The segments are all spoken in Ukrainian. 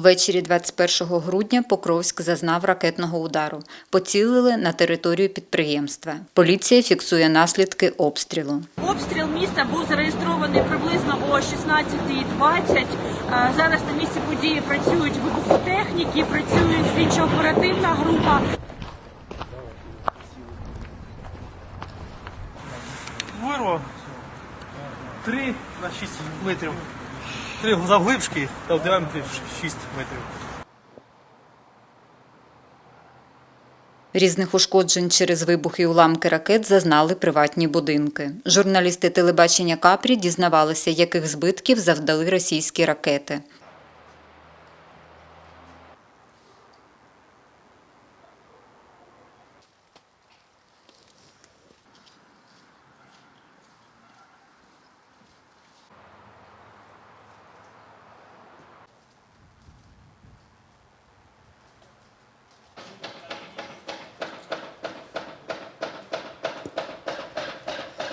Ввечері 21 грудня Покровськ зазнав ракетного удару. Поцілили на територію підприємства. Поліція фіксує наслідки обстрілу. Обстріл міста був зареєстрований приблизно о 16.20. Е, Зараз на місці події працюють вибухотехніки, працює слідчо-оперативна група. Вирва 3 на 6 метрів. Три завглибшки та в діаметрі 6 метрів. Різних ушкоджень через вибухи і уламки ракет зазнали приватні будинки. Журналісти телебачення Капрі дізнавалися, яких збитків завдали російські ракети. –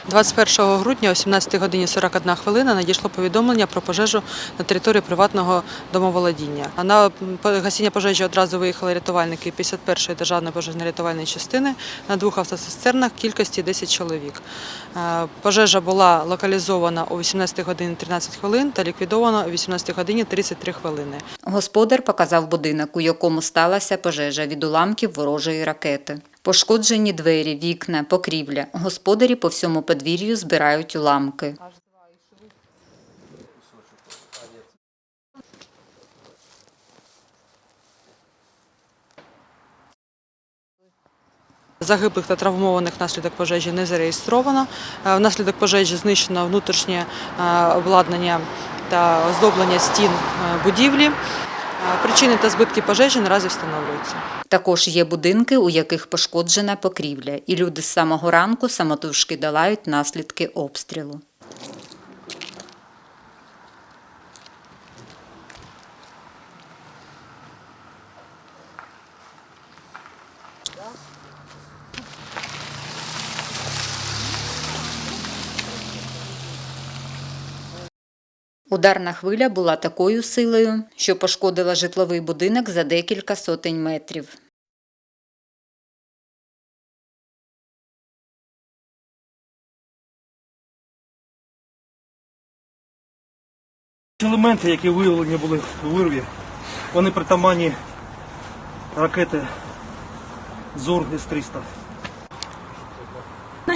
21 грудня о 17 годині 41 хвилина надійшло повідомлення про пожежу на території приватного домоволодіння. На гасіння пожежі одразу виїхали рятувальники 51-ї державної пожежно-рятувальної частини на двох автоцистернах кількості 10 чоловік. Е, Пожежа була локалізована о 18 годині 13 хвилин та ліквідована о 18 годині 33 хвилини. Господар показав будинок, у якому сталася пожежа від уламків ворожої ракети. Пошкоджені двері, вікна, покрівля. Господарі по всьому подвір'ю збирають уламки. Загиблих та травмованих внаслідок пожежі не зареєстровано. Е, Внаслідок пожежі знищено внутрішнє е, обладнання та оздоблення стін е, будівлі. Причини та збитки пожежі наразі встановлюються. Також є будинки, у яких пошкоджена покрівля, і люди з самого ранку самотужки долають наслідки обстрілу. Ударна хвиля була такою силою, що пошкодила житловий будинок за декілька сотень метрів. Елементи, які виявлені були у вирві, вони притаманні ракети ЗОР С-300.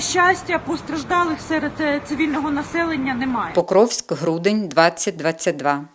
Щастя, постраждалих серед е, цивільного населення немає. Покровськ, грудень 2022.